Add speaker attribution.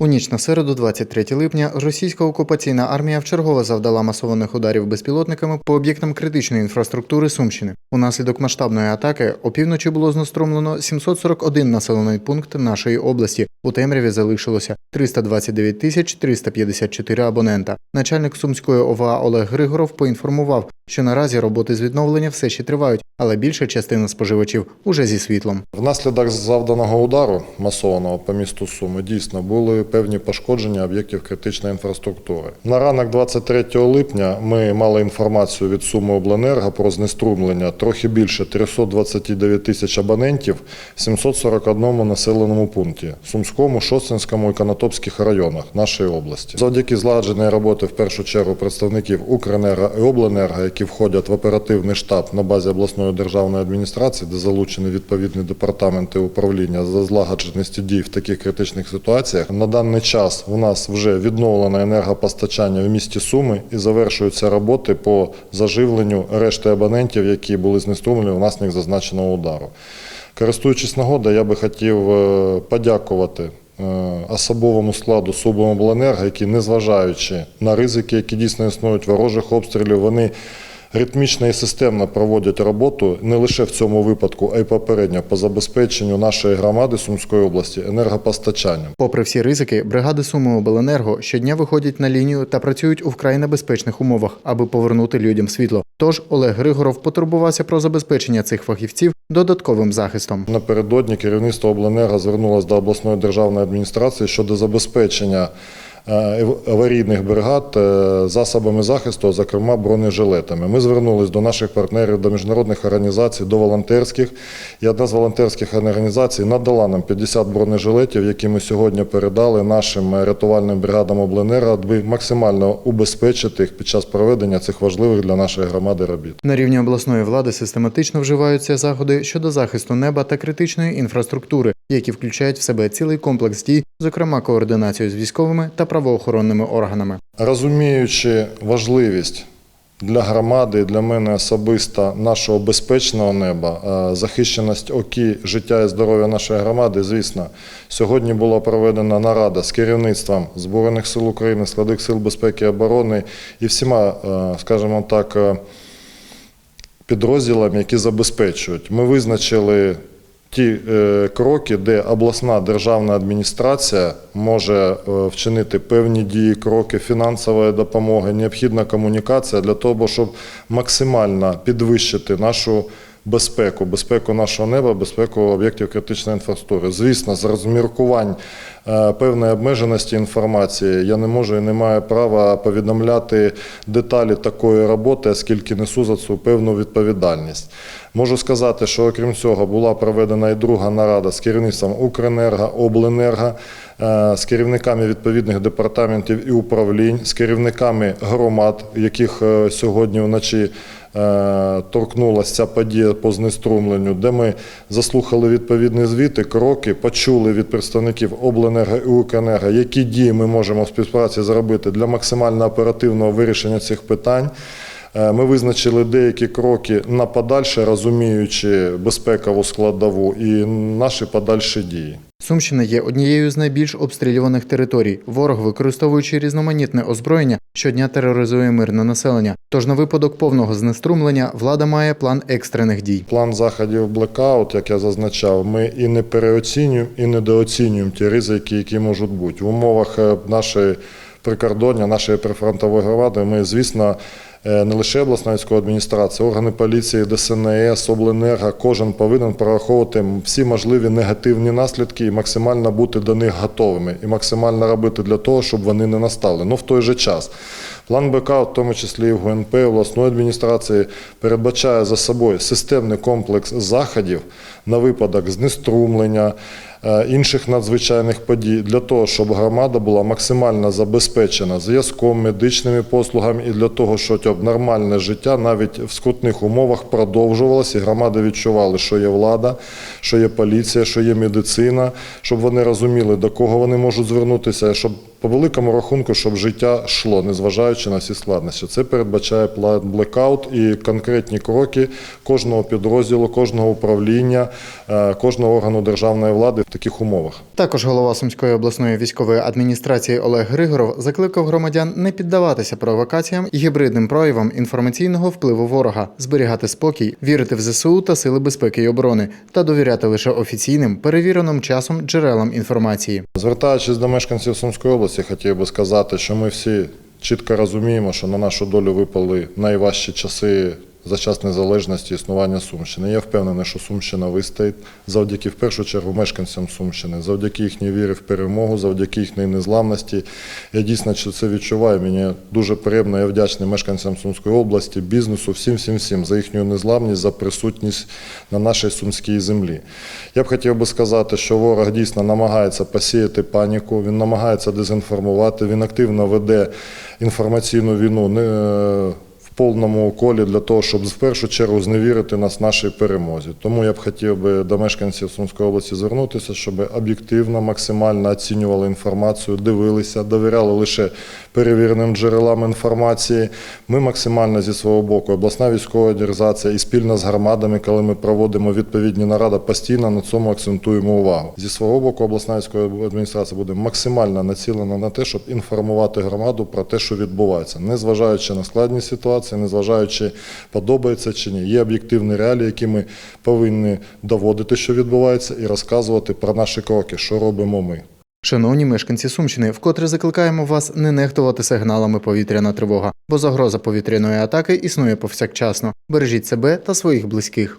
Speaker 1: У ніч на середу, 23 липня, російська окупаційна армія вчергове завдала масованих ударів безпілотниками по об'єктам критичної інфраструктури Сумщини. Унаслідок масштабної атаки опівночі було знеструмлено 741 населений пункт нашої області. У темряві залишилося 329 тисяч 354 абонента. Начальник Сумської ОВА Олег Григоров поінформував, що наразі роботи з відновлення все ще тривають, але більша частина споживачів уже зі світлом.
Speaker 2: Внаслідок завданого удару масованого по місту Суми дійсно були певні пошкодження об'єктів критичної інфраструктури. На ранок 23 липня ми мали інформацію від Суми Обленерго про знеструмлення трохи більше 329 тисяч абонентів в 741 населеному пункті Сумському, Шостинському і Конотопських районах нашої області. Завдяки злагодженої роботи в першу чергу представників Укренерго і Обленерго, які входять в оперативний штаб на базі обласної державної адміністрації, де залучені відповідні департаменти управління за злагодженості дій в таких критичних ситуаціях. Даний час у нас вже відновлено енергопостачання в місті Суми і завершуються роботи по заживленню решти абонентів, які були знеструмлені внаслідок зазначеного удару. Користуючись нагодою, я би хотів е, подякувати е, особовому складу Субомобленерго, які, незважаючи на ризики, які дійсно існують ворожих обстрілів, вони ритмічно і системно проводять роботу не лише в цьому випадку, а й попередньо по забезпеченню нашої громади Сумської області енергопостачанням.
Speaker 1: Попри всі ризики, бригади Суми Обленерго щодня виходять на лінію та працюють у вкрай небезпечних умовах, аби повернути людям світло. Тож Олег Григоров потурбувався про забезпечення цих фахівців додатковим захистом.
Speaker 2: Напередодні керівництво обленерго звернулося до обласної державної адміністрації щодо забезпечення аварійних бригад е, засобами захисту, зокрема бронежилетами. Ми звернулись до наших партнерів, до міжнародних організацій, до волонтерських. І одна з волонтерських організацій надала нам 50 бронежилетів, які ми сьогодні передали нашим е, рятувальним бригадам обленерго, аби максимально убезпечити їх під час проведення цих важливих для нашої громади робіт.
Speaker 1: На рівні обласної влади систематично вживаються заходи щодо захисту неба та критичної інфраструктури, які включають в себе цілий комплекс дій, зокрема координацію з військовими та правоохоронними органами.
Speaker 2: Розуміючи важливість для громади для мене особисто нашого безпечного неба, захищеність окі, життя і здоров'я нашої громади, звісно, сьогодні була проведена нарада з керівництвом Збройних сил України, складних сил безпеки і оборони і всіма, е, скажімо так, е, підрозділами, які забезпечують. Ми визначили ті е, кроки, де обласна державна адміністрація може е, вчинити певні дії, кроки фінансової допомоги, необхідна комунікація для того, щоб максимально підвищити нашу безпеку, безпеку нашого неба, безпеку об'єктів критичної інфраструктури. Звісно, з розміркувань певної обмеженості інформації я не можу і не маю права повідомляти деталі такої роботи, оскільки несу за цю певну відповідальність. Можу сказати, що окрім цього була проведена і друга нарада з керівництвом Укренерго, Обленерго, е, з керівниками відповідних департаментів і управлінь, з керівниками громад, яких е, сьогодні вночі е, торкнулася ця подія по знеструмленню, де ми заслухали відповідні звіти, кроки, почули від представників Обленерго і Укренерго, які дії ми можемо в співпраці зробити для максимально оперативного вирішення цих питань. Е, Ми визначили деякі кроки на подальше, розуміючи безпекову складову і наші подальші дії.
Speaker 1: Сумщина є однією з найбільш обстрілюваних територій. Ворог, використовуючи різноманітне озброєння, щодня тероризує мирне населення. Тож на випадок повного знеструмлення влада має план екстрених дій.
Speaker 2: План заходів блекаут, як я зазначав, ми і не переоцінюємо, і недооцінюємо ті ризики, які можуть бути. В умовах е, нашої прикордоння, нашої прифронтової громади, ми, звісно, не лише обласна військова адміністрація, органи поліції, ДСНС, Обленерго, кожен повинен прораховувати всі можливі негативні наслідки і максимально бути до них готовими, і максимально робити для того, щоб вони не настали. Ну в той же час. План БК, в тому числі і в ГНП, обласної адміністрації, передбачає за собою системний комплекс заходів на випадок знеструмлення, е, інших надзвичайних подій для того, щоб громада була максимально забезпечена зв'язком, медичними послугами і для того, щоб нормальне життя навіть в скрутних умовах продовжувалося, і громади відчували, що є влада, що є поліція, що є медицина, щоб вони розуміли, до кого вони можуть звернутися, щоб по великому рахунку, щоб життя йшло, незважаючи на всі складності. Це передбачає план блекаут і конкретні кроки кожного підрозділу, кожного управління, е, кожного органу державної влади. Таких умовах.
Speaker 1: Також голова Сумської обласної військової адміністрації Олег Григоров закликав громадян не піддаватися провокаціям і гібридним проявам інформаційного впливу ворога, зберігати спокій, вірити в ЗСУ та сили безпеки і оборони та довіряти лише офіційним, перевіреним часом джерелам інформації.
Speaker 2: Звертаючись до мешканців Сумської області, хотів би сказати, що ми всі чітко розуміємо, що на нашу долю випали найважчі часи за час незалежності існування Сумщини. Я впевнений, що Сумщина вистоїть завдяки в першу чергу мешканцям Сумщини, завдяки їхній вірі в перемогу, завдяки їхній незламності. Я дійсно це відчуваю. Мені дуже приємно, я вдячний мешканцям Сумської області, бізнесу, всім, всім, всім за їхню незламність, за присутність на нашій сумській землі. Я б хотів би сказати, що ворог дійсно намагається посіяти паніку, він намагається дезінформувати, він активно веде інформаційну війну е, повному колі для того, щоб в першу чергу зневірити нас нашій перемозі. Тому я б хотів би до мешканців Сумської області звернутися, щоб об'єктивно, максимально оцінювали інформацію, дивилися, довіряли лише перевіреним джерелам інформації. Ми максимально зі свого боку, обласна військова організація і спільно з громадами, коли ми проводимо відповідні наради, постійно на цьому акцентуємо увагу. Зі свого боку, обласна військова адміністрація буде максимально націлена на те, щоб інформувати громаду про те, що відбувається, незважаючи на складність ситуації, незважаючи подобається чи ні. Є об'єктивні реалії, які ми повинні доводити, що відбувається, і розказувати про наші кроки, що робимо ми.
Speaker 1: Шановні мешканці Сумщини, вкотре закликаємо вас не нехтувати сигналами повітряна тривога, бо загроза повітряної атаки існує повсякчасно. Бережіть себе та своїх близьких.